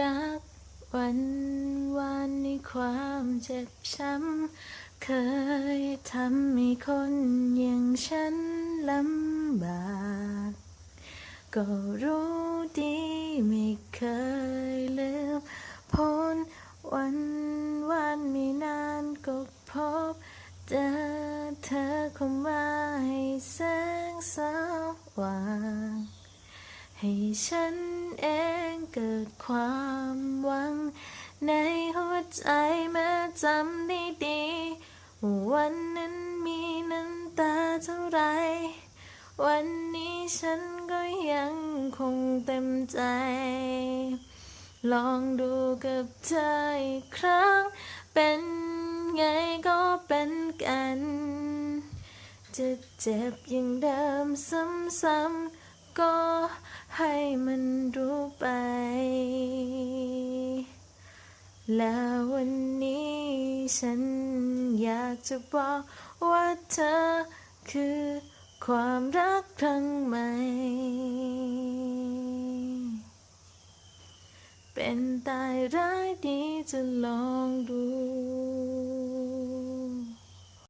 รักวันวานในความเจ็บช้ำ เคยทำให้คนอย่างฉันลำบาก ก็รู้ดีไม่เคยลืมพ้นวันวันไม่นานก็พบเจอเธอเข้ามาให้แสงสว่าง ให้ฉันเองเกิดความหวัง ในหัวใจแม้จำได้ดีๆวันนั้นมีน้ำตาเท่าไร วันนี้ฉันก็ยังคงเต็มใจ ลองดูกับเธออีกครั้ง เป็นไงก็เป็นกัน จะเจ็บอย่างเดิมซ้ำๆ ก็ให้มันรู้ไป แล้ววันนี้ฉันอยากจะบอกว่าเธอคือความรักครั้งใหม่ เป็นตายร้ายดีจะลองดู